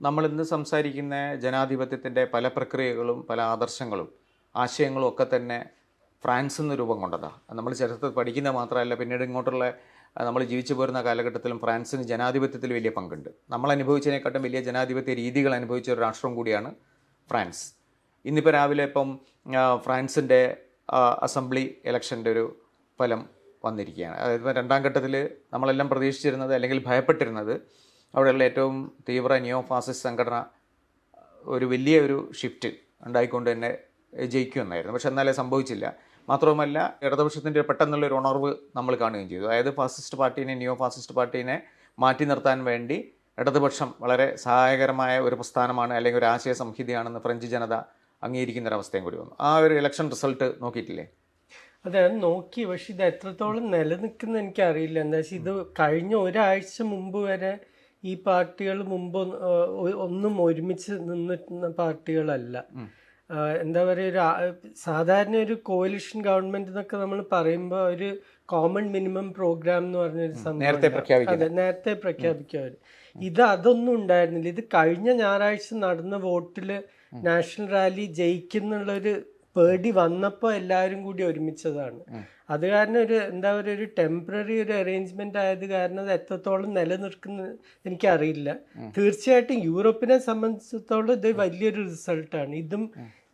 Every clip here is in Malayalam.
നമ്മൾ ഇന്ന് സംസാരിക്കുന്ന ജനാധിപത്യത്തിന്റെ പല പ്രക്രിയകളും പല ആദർശങ്ങളും ആശയങ്ങളും ഒക്കെ തന്നെ ഫ്രാൻസിൽ നിന്ന് രൂപം കൊണ്ടതാണ് നമ്മൾ ചരിത്രത്തിൽ പഠിക്കുന്ന മാത്രമല്ല പിന്നീട് ഇങ്ങോട്ടുള്ള നമ്മൾ ജീവിച്ചു പോരുന്ന കാലഘട്ടത്തിലും ഫ്രാൻസിന് ജനാധിപത്യത്തിൽ വലിയ പങ്കുണ്ട്. നമ്മൾ അനുഭവിച്ചതിനെക്കാട്ടും വലിയ ജനാധിപത്യ രീതികൾ അനുഭവിച്ച ഒരു രാഷ്ട്രം കൂടിയാണ് ഫ്രാൻസ്. ഇന്നിപ്പോൾ രാവിലെ ഇപ്പം ഫ്രാൻസിന്റെ അസംബ്ലി ഇലക്ഷന്റെ ഒരു ഫലം വന്നിരിക്കുകയാണ്. അതായത് രണ്ടാം ഘട്ടത്തിൽ നമ്മളെല്ലാം പ്രതീക്ഷിച്ചിരുന്നത് അല്ലെങ്കിൽ ഭയപ്പെട്ടിരുന്നത് അവിടെയുള്ള ഏറ്റവും തീവ്ര നിയോ ഫാസിസ്റ്റ് സംഘടന ഒരു വലിയ ഒരു ഷിഫ്റ്റ് ഉണ്ടായിക്കൊണ്ട് തന്നെ ജയിക്കുമെന്നായിരുന്നു. പക്ഷെ എന്നാലേ സംഭവിച്ചില്ല. മാത്രവുമല്ല ഇടതുപക്ഷത്തിന്റെ പെട്ടെന്നുള്ള ഒരു ഉണർവ് നമ്മൾ കാണുകയും ചെയ്തു. അതായത് ഫാസിസ്റ്റ് പാർട്ടീനെ നിയോ ഫാസിസ്റ്റ് പാർട്ടീനെ മാറ്റി നിർത്താൻ വേണ്ടി ഇടതുപക്ഷം വളരെ സഹായകരമായ ഒരു പ്രസ്ഥാനമാണ് അല്ലെങ്കിൽ ഒരു ആശയ സംഹിതയാണെന്ന് ഫ്രഞ്ച് ജനത അംഗീകരിക്കുന്ന ഒരു അവസ്ഥയും കൂടി വന്നു. ആ ഒരു ഇലക്ഷൻ റിസൾട്ട് നോക്കിയിട്ടില്ലേ? അത് നോക്കി. പക്ഷെ ഇത് എത്രത്തോളം നിലനിൽക്കുന്ന എനിക്കറിയില്ല. എന്താ വെച്ചാൽ ഇത് കഴിഞ്ഞ ഒരാഴ്ച മുമ്പ് വരെ ഈ പാർട്ടികൾ മുമ്പ് ഒന്ന്, ഒരുമിച്ച് നിന്നിട്ടുന്ന പാർട്ടികളല്ല. എന്താ പറയുക ഒരു സാധാരണ ഒരു കോലിഷൻ ഗവൺമെന്റ് എന്നൊക്കെ നമ്മൾ പറയുമ്പോൾ ഒരു കോമൺ മിനിമം പ്രോഗ്രാം എന്ന് പറഞ്ഞൊരു സംഭവം നേരത്തെ പ്രഖ്യാപിക്കുക പ്രഖ്യാപിക്കുന്നത്. അതെ നേരത്തെ പ്രഖ്യാപിക്കും അവർ ഇത് അതൊന്നും ഉണ്ടായിരുന്നില്ല. ഇത് കഴിഞ്ഞ ഞായറാഴ്ച നടന്ന വോട്ടിൽ നാഷണൽ റാലി ജയിക്കുന്നുള്ളൊരു പേടി വന്നപ്പോൾ എല്ലാവരും കൂടി ഒരുമിച്ചതാണ്. അത് കാരണം ഒരു എന്താ പറയുക ഒരു ടെമ്പററി ഒരു അറേഞ്ച്മെന്റ് ആയത് കാരണം അത് എത്രത്തോളം നിലനിൽക്കുന്ന എനിക്കറിയില്ല. തീർച്ചയായിട്ടും യൂറോപ്പിനെ സംബന്ധിച്ചിടത്തോളം ഇത് വലിയൊരു റിസൾട്ടാണ് ഇതും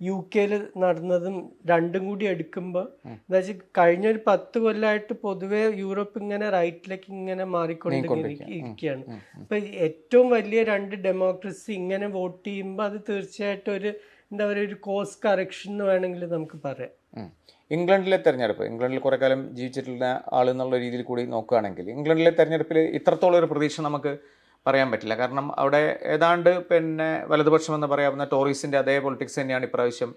യു കെയിൽ നടന്നതും രണ്ടും കൂടി എടുക്കുമ്പോൾ എന്താ വെച്ചാൽ കഴിഞ്ഞ ഒരു പത്ത് കൊല്ലമായിട്ട് പൊതുവേ യൂറോപ്പ് ഇങ്ങനെ റൈറ്റിലേക്ക് ഇങ്ങനെ മാറിക്കൊണ്ടിരിക്കുകയാണ് അപ്പൊ ഏറ്റവും വലിയ രണ്ട് ഡെമോക്രസി ഇങ്ങനെ വോട്ട് ചെയ്യുമ്പോൾ അത് തീർച്ചയായിട്ടും ഒരു എന്താ പറയുക ഒരു കോസ് കറക്ഷൻ എന്ന് വേണമെങ്കിൽ നമുക്ക് പറയാം. ഇംഗ്ലണ്ടിലെ തെരഞ്ഞെടുപ്പ് ഇംഗ്ലണ്ടിൽ കുറേ കാലം ജീവിച്ചിട്ടുള്ള ആൾ എന്നുള്ള രീതിയിൽ കൂടി നോക്കുകയാണെങ്കിൽ ഇംഗ്ലണ്ടിലെ തെരഞ്ഞെടുപ്പിൽ ഇത്രത്തോളം ഒരു പ്രതീക്ഷ നമുക്ക് പറയാൻ പറ്റില്ല. കാരണം അവിടെ ഏതാണ്ട് പിന്നെ വലതുപക്ഷം എന്ന് പറയാവുന്ന ടോറീസിന്റെ അതേ പൊളിറ്റിക്സ് തന്നെയാണ് ഇപ്രാവശ്യം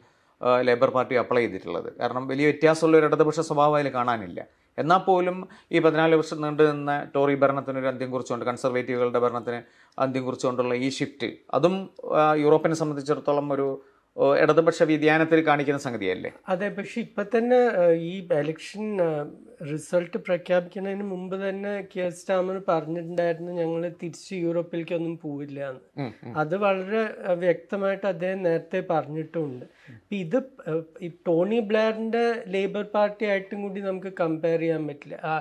ലേബർ പാർട്ടി അപ്ലൈ ചെയ്തിട്ടുള്ളത്. കാരണം വലിയ വ്യത്യാസമുള്ള ഒരു ഇടതുപക്ഷ സ്വഭാവം അതിൽ കാണാനില്ല. എന്നാൽ പോലും ഈ പതിനാല് വർഷം നീണ്ടു നിന്ന ടോറി ഭരണത്തിന് ഒരു അന്ത്യം കുറിച്ചുകൊണ്ട് കൺസർവേറ്റീവുകളുടെ ഭരണത്തിന് അന്ത്യം കുറിച്ചുകൊണ്ടുള്ള ഈ ഷിഫ്റ്റ് അതും യൂറോപ്പിനെ സംബന്ധിച്ചിടത്തോളം ഒരു ഇടതുപക്ഷ വ്യതിയാനത്തിൽ കാണിക്കുന്ന സംഗതിയല്ലേ? അതെ പക്ഷെ ഇപ്പൊ തന്നെ ഈ എലക്ഷൻ റിസൾട്ട് പ്രഖ്യാപിക്കുന്നതിന് മുമ്പ് തന്നെ കിയർ സ്റ്റാമർ പറഞ്ഞിട്ടുണ്ടായിരുന്നു ഞങ്ങൾ തിരിച്ച് യൂറോപ്പിലേക്കൊന്നും പോവില്ല എന്ന്. അത് വളരെ വ്യക്തമായിട്ട് അദ്ദേഹം നേരത്തെ പറഞ്ഞിട്ടുണ്ട്. ഇത് ടോണി ബ്ലെയറിന്റെ ലേബർ പാർട്ടി ആയിട്ടും കൂടി നമുക്ക് കമ്പയർ ചെയ്യാൻ പറ്റില്ല. ആ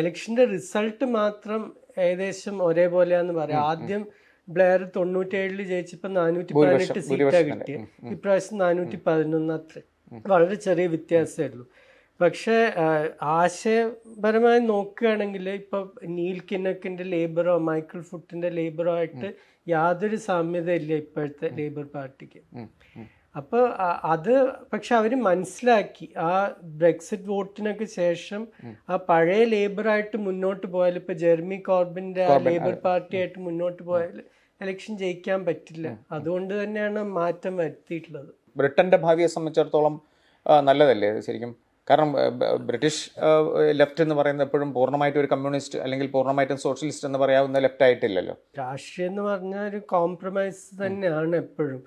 എലക്ഷന്റെ റിസൾട്ട് മാത്രം ഏകദേശം ഒരേപോലെയാന്ന് പറയാം. ആദ്യം ബ്ലെയർ തൊണ്ണൂറ്റേഴിൽ ജയിച്ചപ്പോ നാനൂറ്റി പതിനെട്ട് സീറ്റാ കിട്ടിയത് ഇപ്രാവശ്യം നാനൂറ്റി പതിനൊന്ന് അത്ര. വളരെ ചെറിയ വ്യത്യാസമേ ഉള്ളൂ പക്ഷേ ആശയപരമായി നോക്കുകയാണെങ്കിൽ ഇപ്പൊ നീൽ കിന്നക്കിന്റെ ലേബറോ മൈക്കിൾ ഫുട്ടിന്റെ ലേബറോ ആയിട്ട് യാതൊരു സാമ്യതയില്ല ഇപ്പോഴത്തെ ലേബർ പാർട്ടിക്ക്. അപ്പോൾ അത് പക്ഷെ അവർ മനസ്സിലാക്കി. ആ ബ്രെക്സിറ്റ് വോട്ടിനൊക്കെ ശേഷം ആ പഴയ ലേബറായിട്ട് മുന്നോട്ട് പോയാൽ ഇപ്പൊ ജെർമി കോർബിന്റെ ആ ലേബർ പാർട്ടിയായിട്ട് മുന്നോട്ട് പോയാൽ ഇലക്ഷൻ ജയിക്കാൻ പറ്റില്ല. അതുകൊണ്ട് തന്നെയാണ് മാറ്റം വരുത്തിയിട്ടുള്ളത്. ബ്രിട്ടന്റെ ഭാവിയെ സംബന്ധിച്ചിടത്തോളം നല്ലതല്ലേ ശരിക്കും? കാരണം ബ്രിട്ടീഷ് ലെഫ്റ്റ് എന്ന് പറയുന്നത് എപ്പോഴും പൂർണമായിട്ട് ഒരു കമ്മ്യൂണിസ്റ്റ് അല്ലെങ്കിൽ പൂർണമായിട്ടും സോഷ്യലിസ്റ്റ് എന്ന് പറയാവുന്ന ലെഫ്റ്റ് ആയിട്ടില്ലല്ലോ. രാഷ്ട്രീയം എന്ന് പറഞ്ഞാൽ ഒരു കോംപ്രമൈസ് തന്നെയാണ് എപ്പോഴും.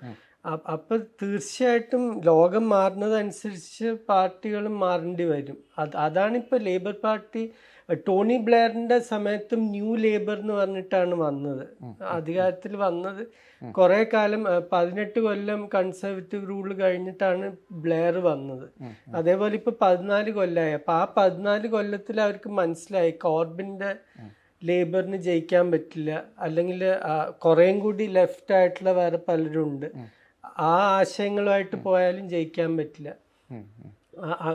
അപ്പൊ തീർച്ചയായിട്ടും ലോകം മാറുന്നതനുസരിച്ച് പാർട്ടികളും മാറേണ്ടി വരും. അത് അതാണ് ഇപ്പൊ ലേബർ പാർട്ടി ടോണി ബ്ലെയറിന്റെ സമയത്തും ന്യൂ ലേബർ എന്ന് പറഞ്ഞിട്ടാണ് വന്നത്. അധികാരത്തിൽ വന്നത്. കുറെ കാലം പതിനെട്ട് കൊല്ലം കൺസർവേറ്റീവ് റൂൾ കഴിഞ്ഞിട്ടാണ് ബ്ലെയർ വന്നത്. അതേപോലെ ഇപ്പൊ പതിനാല് കൊല്ലമായി അപ്പൊ ആ പതിനാല് കൊല്ലത്തിൽ അവർക്ക് മനസ്സിലായി കോർബിന്റെ ലേബറിന് ജയിക്കാൻ പറ്റില്ല. അല്ലെങ്കിൽ കുറേയും കൂടി ലെഫ്റ്റ് ആയിട്ടുള്ള വേറെ പലരും ഉണ്ട് ആ ആശയങ്ങളുമായിട്ട് പോയാലും ജയിക്കാൻ പറ്റില്ല.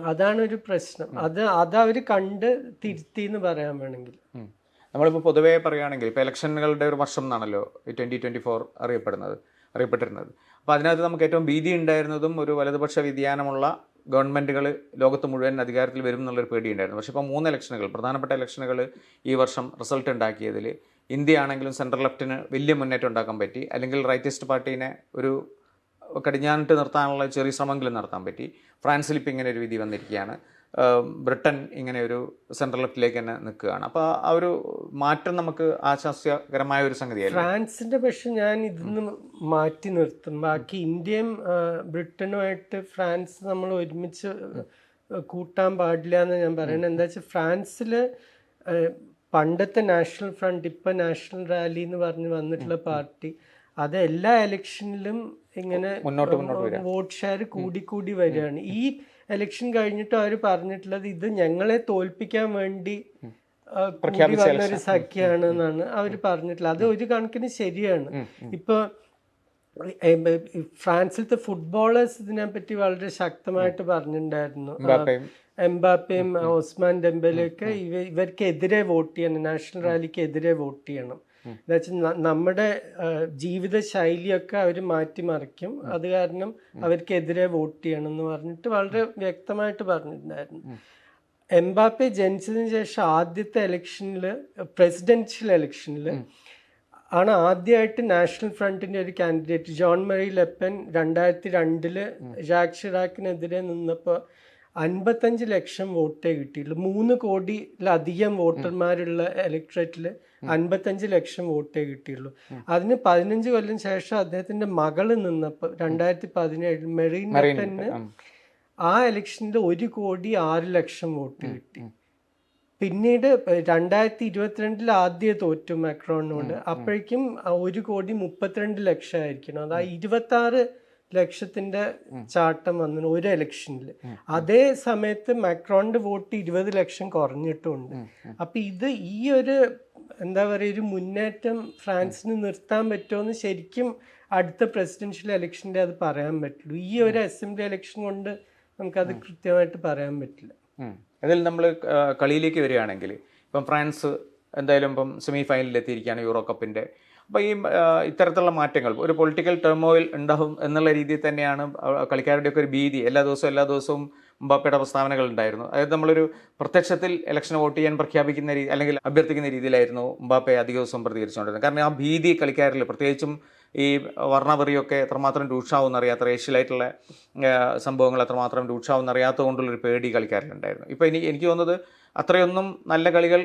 അതാണ് ഒരു പ്രശ്നം. അത് അത് അവർ കണ്ട് തിരുത്തി എന്ന് പറയാൻ വേണമെങ്കിൽ. നമ്മളിപ്പോൾ പൊതുവേ പറയുകയാണെങ്കിൽ ഇപ്പോൾ ഇലക്ഷനുകളുടെ ഒരു വർഷം എന്നാണല്ലോ ഈ ട്വന്റി ട്വന്റി ഫോർ അറിയപ്പെടുന്നത് അറിയപ്പെട്ടിരുന്നത്. അപ്പോൾ അതിനകത്ത് നമുക്ക് ഏറ്റവും ഭീതി ഉണ്ടായിരുന്നതും ഒരു വലതുപക്ഷ വ്യതിയാനമുള്ള ഗവൺമെന്റുകൾ ലോകത്ത് മുഴുവൻ അധികാരത്തിൽ വരും എന്നുള്ളൊരു പേടിയുണ്ടായിരുന്നു. പക്ഷേ ഇപ്പോൾ മൂന്ന് ഇലക്ഷനുകൾ പ്രധാനപ്പെട്ട ഇലക്ഷനുകൾ ഈ വർഷം റിസൾട്ട് ഉണ്ടാക്കിയതിൽ ഇന്ത്യ ആണെങ്കിലും സെൻട്രൽ ലെഫ്റ്റിന് വലിയ മുന്നേറ്റം ഉണ്ടാക്കാൻ പറ്റി. അല്ലെങ്കിൽ റൈറ്റിസ്റ്റ് പാർട്ടീനെ ഒരു കടിഞ്ഞാനിട്ട് നിർത്താനുള്ള ചെറിയ ശ്രമമെങ്കിലും നടത്താൻ പറ്റി. ഫ്രാൻസിൽ ഇപ്പം ഇങ്ങനെ ഒരു വിധി വന്നിരിക്കുകയാണ്. ബ്രിട്ടൻ ഇങ്ങനെ ഒരു സെൻട്രൽ ലെഫ്റ്റിലേക്ക് തന്നെ നിൽക്കുകയാണ്. അപ്പോൾ ആ ഒരു മാറ്റം നമുക്ക് ആശ്വാസ്യകരമായ ഒരു സംഗതിയായിരുന്നു. ഫ്രാൻസിന്റെ പക്ഷെ ഞാൻ ഇതിന്ന് മാറ്റി നിർത്തും. ബാക്കി ഇന്ത്യയും ബ്രിട്ടനുമായിട്ട് ഫ്രാൻസ് നമ്മൾ ഒരുമിച്ച് കൂട്ടാൻ പാടില്ല എന്ന് ഞാൻ പറയുന്നത്. എന്താ വെച്ചാൽ ഫ്രാൻസിൽ പണ്ടത്തെ നാഷണൽ ഫ്രണ്ട് ഇപ്പം നാഷണൽ റാലി എന്ന് പറഞ്ഞ് വന്നിട്ടുള്ള പാർട്ടി അത് എല്ലാ ഇലക്ഷനിലും ഇങ്ങനെ മുന്നോട്ട് മുന്നോട്ട്. വോട്ട് ഷെയർ കൂടിക്കൂടി കൂടി വരികയാണ്. ഈ ഇലക്ഷൻ കഴിഞ്ഞിട്ട് അവർ പറഞ്ഞിട്ടുള്ളത് ഇത് ഞങ്ങളെ തോൽപ്പിക്കാൻ വേണ്ടി ഒരു സഖ്യാണ് എന്നാണ് അവർ പറഞ്ഞിട്ടുള്ളത്. അത് ഒരു കണക്കിന് ശരിയാണ്. ഇപ്പൊ ഫ്രാൻസിലത്തെ ഫുട്ബോളേഴ്സ് ഇതിനെപ്പറ്റി വളരെ ശക്തമായിട്ട് പറഞ്ഞിട്ടുണ്ടായിരുന്നു. എംബാപ്പയും. എംബാപ്പയും ഓസ്മാൻ ഡെമ്പലൊക്കെ ഇവ ഇവർക്കെതിരെ വോട്ട് ചെയ്യണം. നാഷണൽ റാലിക്ക് എതിരെ വോട്ട് ചെയ്യണം. എന്നുവെച്ചാൽ നമ്മുടെ ആ, ജീവിത ശൈലിയൊക്കെ അവർ മാറ്റിമറിക്കും അത് കാരണം അവർക്കെതിരെ വോട്ട് ചെയ്യണം എന്ന് പറഞ്ഞിട്ട് വളരെ വ്യക്തമായിട്ട് പറഞ്ഞിട്ടുണ്ടായിരുന്നു. എംബാപ്പെ ജനിച്ചതിന് ശേഷം ആദ്യത്തെ ഇലക്ഷനിൽ പ്രസിഡൻഷ്യൽ ഇലക്ഷനിൽ ആണ് ആദ്യമായിട്ട് നാഷണൽ ഫ്രണ്ടിന്റെ ഒരു കാൻഡിഡേറ്റ് ജോൺ മറി ലെപ്പൻ രണ്ടായിരത്തി രണ്ടിൽ ജാക് ഷിറാക്കിനെതിരെ നിന്നപ്പോൾ അൻപത്തഞ്ച് ലക്ഷം വോട്ടേ കിട്ടിയുള്ളൂ മൂന്ന് കോടിയിലധികം വോട്ടർമാരുള്ള ഇലക്ട്രേറ്റിൽ അൻപത്തഞ്ച് ലക്ഷം വോട്ടേ കിട്ടിയുള്ളൂ. അതിന് പതിനഞ്ച് കൊല്ലം ശേഷം അദ്ദേഹത്തിന്റെ മകൾ നിന്നപ്പോൾ രണ്ടായിരത്തി പതിനേഴിൽ മെറീൻ ലെപ്പന് ആ ഇലക്ഷനിൽ ഒരു കോടി ആറ് ലക്ഷം വോട്ട് കിട്ടി. പിന്നീട് രണ്ടായിരത്തി ഇരുപത്തിരണ്ടിൽ ആദ്യ തോറ്റു മാക്രോണിനോട്. അപ്പോഴേക്കും ആ ഒരു കോടി മുപ്പത്തിരണ്ട് ലക്ഷം ആയിരിക്കണം. അതായത് ഇരുപത്തി ആറ് ലക്ഷത്തിന്റെ ചാട്ടം വന്നു ഒരു ഇലക്ഷനിൽ അതേ സമയത്ത് മാക്രോണിന്റെ വോട്ട് ഇരുപത് ലക്ഷം കുറഞ്ഞിട്ടുണ്ട്. അപ്പൊ ഇത് ഈ ഒരു എന്താ പറയുക ഒരു മുന്നേറ്റം ഫ്രാൻസിന് നിർത്താൻ പറ്റുമോ ശരിക്കും അടുത്ത പ്രസിഡൻഷ്യൽ ഇലക്ഷന്റെ അത് പറയാൻ പറ്റുള്ളൂ. ഈ ഒരു അസംബ്ലി ഇലക്ഷൻ കൊണ്ട് നമുക്കത് കൃത്യമായിട്ട് പറയാൻ പറ്റില്ല. അതിൽ നമ്മൾ കളിയിലേക്ക് വരികയാണെങ്കിൽ ഇപ്പം ഫ്രാൻസ് എന്തായാലും ഇപ്പം സെമി ഫൈനലിൽ എത്തിയിരിക്കുകയാണ് യൂറോ കപ്പിന്റെ അപ്പോൾ ഈ ഇത്തരത്തിലുള്ള മാറ്റങ്ങൾ ഒരു പൊളിറ്റിക്കൽ ടെർമോയിൽ ഉണ്ടാവും എന്നുള്ള രീതിയിൽ തന്നെയാണ് കളിക്കാരുടെയൊക്കെ ഒരു ഭീതി. എല്ലാ ദിവസവും എല്ലാ ദിവസവും മുമ്പാപ്പയുടെ പ്രസ്താവനകൾ ഉണ്ടായിരുന്നു. അതായത് നമ്മളൊരു പ്രത്യക്ഷത്തിൽ ഇലക്ഷൻ വോട്ട് ചെയ്യാൻ പ്രഖ്യാപിക്കുന്ന രീതി അല്ലെങ്കിൽ അഭ്യർത്ഥിക്കുന്ന രീതിയിലായിരുന്നു മുമ്പാപ്പെ അധിക ദിവസം പ്രതികരിച്ചുകൊണ്ടിരുന്നത്. കാരണം ആ ഭീതി കളിക്കാരിൽ പ്രത്യേകിച്ചും ഈ വർണപറിയൊക്കെ എത്രമാത്രം രൂക്ഷമാവുമെന്ന് അറിയാത്ത റേഷ്യലായിട്ടുള്ള സംഭവങ്ങൾ എത്രമാത്രം രൂക്ഷമാവുമെന്ന് അറിയാത്തത് കൊണ്ടുള്ളൊരു പേടി കളിക്കാരിലുണ്ടായിരുന്നു. ഇപ്പോൾ ഇനി എനിക്ക് തോന്നുന്നത് അത്രയൊന്നും നല്ല കളികൾ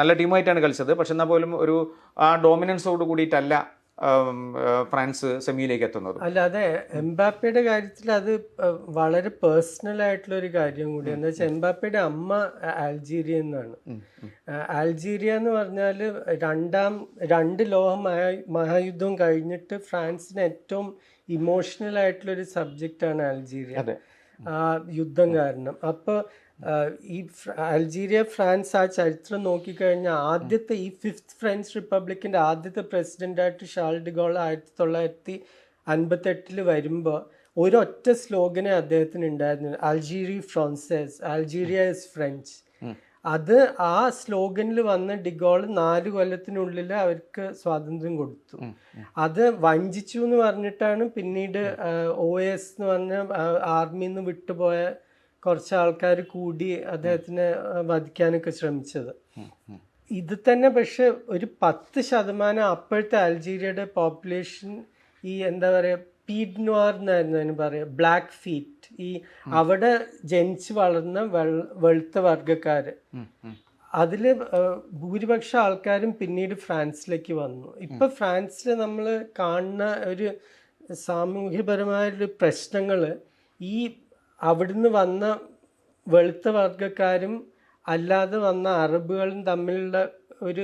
നല്ല ടീമായിട്ടാണ് കളിച്ചത്. പക്ഷെ എന്നാൽ പോലും ഒരു ആ ഡോമിനൻസോട് കൂടിയിട്ടല്ല ഫ്രാൻസ് സെമിയിലേക്ക് എത്തുന്നത്. അല്ലാതെ എംബാപ്പയുടെ കാര്യത്തിൽ അത് വളരെ പേഴ്സണൽ ആയിട്ടുള്ള ഒരു കാര്യം കൂടി. എന്താ വെച്ചാൽ എംബാപ്പയുടെ അമ്മ ആൽജീരിയ എന്നാണ്. ആൽജീരിയ എന്ന് പറഞ്ഞാൽ രണ്ടാം രണ്ട് ലോക മഹായുദ്ധം കഴിഞ്ഞിട്ട് ഫ്രാൻസിന് ഏറ്റവും ഇമോഷണൽ ആയിട്ടുള്ള ഒരു സബ്ജക്റ്റാണ് ആൽജീരിയ യുദ്ധം കാരണം. അപ്പോൾ ഈ അൾജീരിയ ഫ്രാൻസ് ആ ചരിത്രം നോക്കിക്കഴിഞ്ഞാൽ ആദ്യത്തെ ഈ ഫിഫ്ത്ത് ഫ്രഞ്ച് റിപ്പബ്ലിക്കിന്റെ ആദ്യത്തെ പ്രസിഡന്റായിട്ട് ഷാൾ ഡിഗോൾ ആയിരത്തി തൊള്ളായിരത്തി അൻപത്തെട്ടിൽ വരുമ്പോൾ ഒരൊറ്റ സ്ലോഗനെ അദ്ദേഹത്തിന് ഉണ്ടായിരുന്നു. അൾജീരി ഫ്രാൻസേസ് അൾജീരിയ ഇസ് ഫ്രഞ്ച്. അത് ആ സ്ലോഗനിൽ വന്ന ഡിഗോൾ നാല് കൊല്ലത്തിനുള്ളിൽ അവർക്ക് സ്വാതന്ത്ര്യം കൊടുത്തു. അത് വഞ്ചിച്ചു എന്ന് പറഞ്ഞിട്ടാണ് പിന്നീട് ഒ എസ് എന്ന് പറഞ്ഞ ആർമിന്ന് നിന്ന് വിട്ടുപോയ കുറച്ച് ആൾക്കാർ കൂടി അദ്ദേഹത്തിനെ വധിക്കാനൊക്കെ ശ്രമിച്ചത്. ഇത് തന്നെ പക്ഷെ ഒരു പത്ത് ശതമാനം അപ്പോഴത്തെ അൾജീരിയയുടെ പോപ്പുലേഷൻ ഈ എന്താ പറയുക പീഡ് നോർ എന്നായിരുന്നു അതിന് പറയുക ബ്ലാക്ക് ഫീറ്റ്. ഈ അവിടെ ജനിച്ച് വളർന്ന വെളുത്ത വർഗക്കാർ അതിൽ ഭൂരിപക്ഷം ആൾക്കാരും പിന്നീട് ഫ്രാൻസിലേക്ക് വന്നു. ഇപ്പം ഫ്രാൻസിൽ നമ്മൾ കാണുന്ന ഒരു സാമൂഹ്യപരമായൊരു പ്രശ്നങ്ങൾ ഈ അവിടുന്ന് വന്ന വെളുത്ത വർഗക്കാരും അല്ലാതെ വന്ന അറബുകളും തമ്മിലുള്ള ഒരു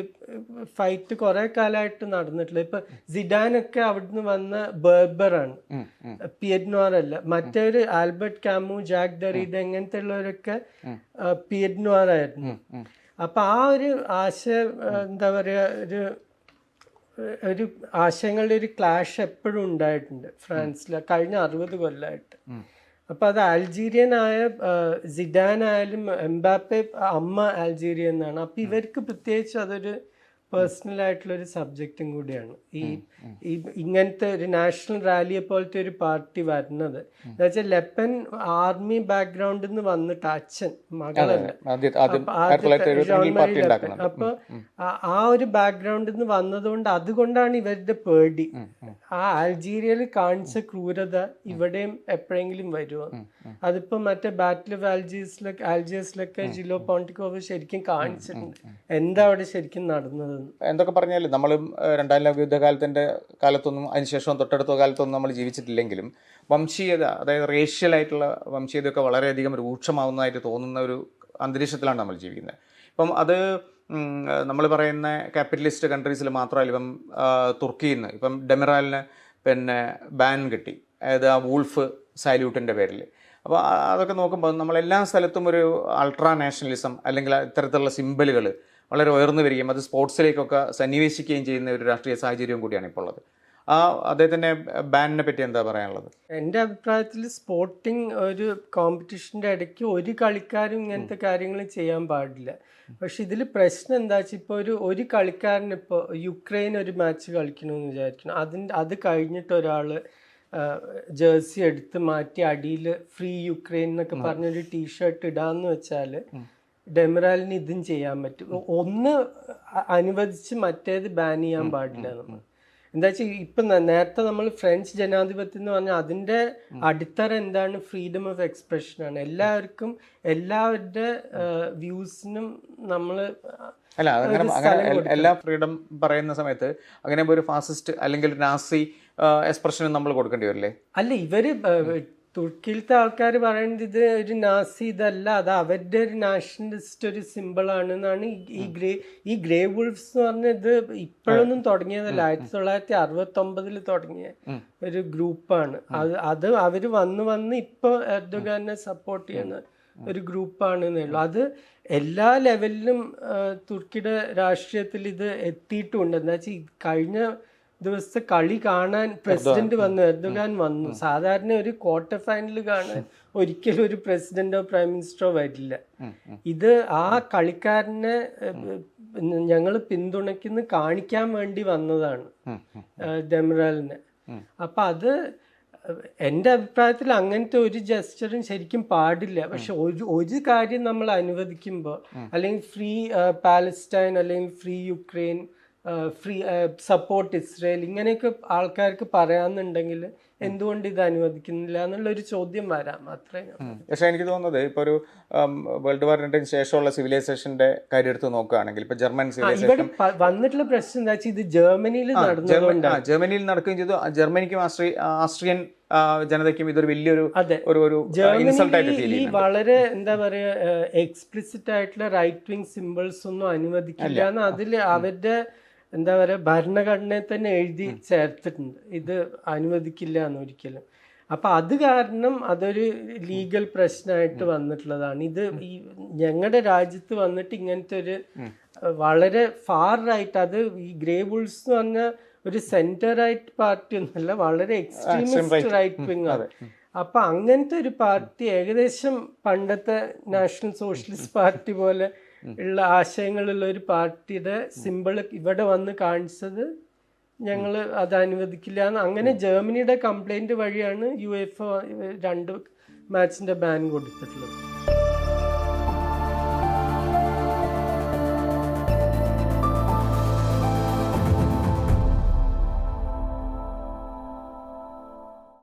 ഫൈറ്റ് കുറെ കാലമായിട്ട് നടന്നിട്ടില്ല. ഇപ്പൊ സിഡാനൊക്കെ അവിടുന്ന് വന്ന ബേർബറാണ്. പിയഡ്നോർ അല്ല മറ്റൊരു ആൽബർട്ട് കാമു ജാക്ക് ദറീദ് അങ്ങനത്തെ ഉള്ളവരൊക്കെ പിയഡ്നോർ ആയിരുന്നു അപ്പൊ ആ ഒരു ആശയ എന്താ പറയാ ഒരു ഒരു ആശയങ്ങളുടെ ഒരു ക്ലാഷ് എപ്പോഴും ഉണ്ടായിട്ടുണ്ട് ഫ്രാൻസിൽ കഴിഞ്ഞ അറുപത് കൊല്ലമായിട്ട് അപ്പൊ അത് അൾജീരിയൻ ആയ സിഡാൻ ആയാലും എംബാപ്പെ അമ്മ അൾജീരിയൻ എന്നാണ്. അപ്പൊ ഇവർക്ക് പ്രത്യേകിച്ച് അതൊരു പേഴ്സണൽ ആയിട്ടുള്ള ഒരു സബ്ജക്റ്റും കൂടിയാണ്. ഈ ഈ ഇങ്ങനത്തെ ഒരു നാഷണൽ റാലിയെ പോലത്തെ ഒരു പാർട്ടി വരുന്നത് എന്നുവെച്ചാൽ ലെപ്പൻ ആർമി ബാക്ക്ഗ്രൗണ്ടിൽ നിന്ന് വന്നിട്ട് അച്ഛൻ മകളല്ല അപ്പൊ ആ- ഒരു ബാക്ക്ഗ്രൗണ്ടിൽ നിന്ന് വന്നതുകൊണ്ട് അതുകൊണ്ടാണ് ഇവരുടെ പേടി. ആ അൾജീരിയയിൽ കാണിച്ച ക്രൂരത ഇവിടെയും എപ്പോഴെങ്കിലും വരുമോ അതിപ്പോ മറ്റേ ബാറ്റിൽ ഓഫ് ആൽജീസിലൊക്കെ ആൽജീസിലൊക്കെ ജിലോ പോണ്ടിക്കോവ് ശരിക്കും കാണിച്ചിട്ടുണ്ട്. എന്താ അവിടെ ശരിക്കും നടന്നതെന്ന് എന്തൊക്കെ പറഞ്ഞാലും നമ്മളും രണ്ടാം ലോക യുദ്ധകാലത്തിന്റെ കാലത്തൊന്നും അതിനുശേഷം തൊട്ടടുത്ത കാലത്തൊന്നും നമ്മൾ ജീവിച്ചിട്ടില്ലെങ്കിലും വംശീയത അതായത് റേഷ്യലായിട്ടുള്ള വംശീയതയൊക്കെ വളരെയധികം രൂക്ഷമാവുന്നതായിട്ട് തോന്നുന്ന ഒരു അന്തരീക്ഷത്തിലാണ് നമ്മൾ ജീവിക്കുന്നത്. ഇപ്പം അത് നമ്മൾ പറയുന്ന ക്യാപിറ്റലിസ്റ്റ് കൺട്രീസിൽ മാത്രമല്ല ഇപ്പം തുർക്കിയിൽ നിന്ന് ഇപ്പം ഡെമിറാലിന് പിന്നെ ബാൻ കിട്ടി. അതായത് ആ വൂൾഫ് സാല്യൂട്ടിന്റെ പേരിൽ അപ്പോൾ അതൊക്കെ നോക്കുമ്പോൾ നമ്മൾ എല്ലാ സ്ഥലത്തും ഒരു അൾട്രാ നാഷണലിസം അല്ലെങ്കിൽ ഇത്തരത്തിലുള്ള സിമ്പലുകൾ വളരെ ഉയർന്നു വരികയും അത് സ്പോർട്സിലേക്കൊക്കെ സന്നിവേശിക്കുകയും ചെയ്യുന്ന ഒരു രാഷ്ട്രീയ സാഹചര്യവും കൂടിയാണ് ഇപ്പോൾ ഉള്ളത്. ആ അദ്ദേഹത്തിന്റെ ബാനിനെ പറ്റി എന്താ പറയാനുള്ളത്? എന്റെ അഭിപ്രായത്തിൽ സ്പോർട്ടിങ് ഒരു കോമ്പറ്റീഷന്റെ ഇടയ്ക്ക് ഒരു കളിക്കാരും ഇങ്ങനത്തെ കാര്യങ്ങൾ ചെയ്യാൻ പാടില്ല. പക്ഷെ ഇതിൽ പ്രശ്നം എന്താ വെച്ചാൽ ഇപ്പോൾ ഒരു ഒരു കളിക്കാരൻ ഇപ്പോൾ യുക്രൈൻ ഒരു മാച്ച് കളിക്കണമെന്ന് വിചാരിക്കണം അതിന്റെ അത് കഴിഞ്ഞിട്ട് ഒരാൾ ജേഴ്സി എടുത്ത് മാറ്റി അടിയിൽ ഫ്രീ യുക്രൈൻ എന്നൊക്കെ പറഞ്ഞൊരു ടീഷർട്ട് ഇടാന്ന് വെച്ചാൽ ഡെമറാലിന് ഇതും ചെയ്യാൻ പറ്റും. ഒന്ന് അനുവദിച്ച് മറ്റേത് ബാൻ ചെയ്യാൻ പാടില്ല നമ്മൾ എന്താ വെച്ചാൽ ഇപ്പം നേരത്തെ നമ്മൾ ഫ്രഞ്ച് ജനാധിപത്യം എന്ന് പറഞ്ഞാൽ അതിന്റെ അടിത്തറ എന്താണ്? ഫ്രീഡം ഓഫ് എക്സ്പ്രഷൻ ആണ്. എല്ലാവർക്കും എല്ലാവരുടെ വ്യൂസിനും നമ്മൾ അല്ല അങ്ങനെ എല്ലാ ഫ്രീഡം പറയുന്ന സമയത്ത് അങ്ങനെ ഒരു ഫാസിസ്റ്റ് അല്ലെങ്കിൽ നാസി എക്സ്പ്രഷനും നമ്മൾ കൊടുക്കേണ്ടി വരില്ലേ? അല്ല ഇവർ തുർക്കിയിലത്തെ ആൾക്കാർ പറയുന്നത് ഇത് ഒരു നാസി ഇതല്ല അത് അവരുടെ ഒരു നാഷണലിസ്റ്റ് ഒരു സിമ്പിളാണ് എന്നാണ് ഈ- ഗ്രേ ഈ ഗ്രേ വുൾഫ്സ് എന്ന് പറഞ്ഞ ഇത് ഇപ്പോഴൊന്നും തുടങ്ങിയതല്ല. ആയിരത്തി തൊള്ളായിരത്തി അറുപത്തൊമ്പതിൽ തുടങ്ങിയ ഒരു ഗ്രൂപ്പാണ്. അത് അത് അവർ വന്ന് വന്ന് ഇപ്പോൾ എർദോഗാനെ സപ്പോർട്ട് ചെയ്യുന്ന ഒരു ഗ്രൂപ്പാണ് എന്നുള്ളൂ അത് എല്ലാ ലെവലിലും തുർക്കിയുടെ രാഷ്ട്രീയത്തിൽ ഇത് എത്തിയിട്ടുണ്ട്. എന്താ വെച്ചാൽ കഴിഞ്ഞ ദിവസത്തെ കളി കാണാൻ പ്രസിഡന്റ് വന്നു എർദോഗാൻ വന്നു. സാധാരണ ഒരു ക്വാർട്ടർ ഫൈനൽ കാണാൻ ഒരിക്കലും ഒരു പ്രസിഡന്റോ പ്രൈം മിനിസ്റ്ററോ വരില്ല. ഇത് ആ കളിക്കാരനെ ഞങ്ങൾ പിന്തുണയ്ക്കുന്ന കാണിക്കാൻ വേണ്ടി വന്നതാണ് ഡെമറാലിനെ അപ്പൊ അത് എന്റെ അഭിപ്രായത്തിൽ അങ്ങനത്തെ ഒരു ജസ്റ്ററും ശരിക്കും പാടില്ല. പക്ഷെ ഒരു ഒരു കാര്യം നമ്മൾ അനുവദിക്കുമ്പോൾ അല്ലെങ്കിൽ ഫ്രീ പാലസ്റ്റൈൻ അല്ലെങ്കിൽ free Ukraine free support Israel ഇങ്ങനെയൊക്കെ ആൾക്കാർക്ക് പറയാന്നുണ്ടെങ്കിൽ എന്തുകൊണ്ട് ഇത് അനുവദിക്കുന്നില്ല എന്നുള്ള ഒരു ചോദ്യം വരാം. അത്രേ പക്ഷേ എനിക്ക് തോന്നുന്നത് ഇപ്പോൾ ഒരു വേൾഡ് വാർ രണ്ടിന് ശേഷമുള്ള സിവിലൈസേഷന്റെ കാര്യം എടുത്ത് നോക്കുകയാണെങ്കിൽ ഇപ്പോൾ ജർമ്മൻ സിവിലൈസേഷൻ വന്നിട്ടുള്ള പ്രശ്നം എന്താ വെച്ചാൽ ഇത് ജർമ്മനിയിൽ നടന്നത് ജർമ്മനിയിൽ നടക്കുകയും ചെയ്തു. ജർമ്മനിക്കും ആസ്ട്രി ആസ്ട്രിയൻ ജനതയ്ക്കും ഇതൊരു വലിയൊരു. ഒരു ഒരു ഈ വളരെ എന്താ പറയുക എക്സ്പ്ലിസിറ്റ് ആയിട്ടുള്ള റൈറ്റ് വിങ് സിമ്പിൾസ് ഒന്നും അനുവദിക്കില്ല എന്ന് അതിൽ അവരുടെ എന്താ പറയുക ഭരണഘടനയെ തന്നെ എഴുതി ചേർത്തിട്ടുണ്ട്. ഇത് അനുവദിക്കില്ല എന്ന് ഒരിക്കലും അപ്പൊ അത് കാരണം അതൊരു ലീഗൽ പ്രശ്നമായിട്ട് വന്നിട്ടുള്ളതാണ്. ഇത് ഈ ഞങ്ങളുടെ രാജ്യത്ത് വന്നിട്ട് ഇങ്ങനത്തെ ഒരു വളരെ ഫാറായിട്ട് അത് ഈ ഗ്രേ ബുൾസ് എന്ന് പറഞ്ഞ ഒരു സെന്റർ റൈറ്റ് പാർട്ടി ഒന്നല്ല വളരെ എക്സ്ട്രീമിസ്റ്റ് റൈറ്റ് വിങ് ആണ്. അപ്പൊ അങ്ങനത്തെ ഒരു പാർട്ടി ഏകദേശം പണ്ടത്തെ നാഷണൽ സോഷ്യലിസ്റ്റ് പാർട്ടി പോലെ ഉള്ള ആശയങ്ങളുള്ള ഒരു പാർട്ടിയുടെ സിമ്പിൾ ഇവിടെ വന്ന് കാണിച്ചത് ഞങ്ങൾ അത് അനുവദിക്കില്ല അങ്ങനെ ജർമ്മനിയുടെ കംപ്ലൈന്റ് വഴിയാണ് യു എഫ് രണ്ട് മാച്ചിന്റെ ബാൻ കൊടുത്തിട്ടുള്ളത്.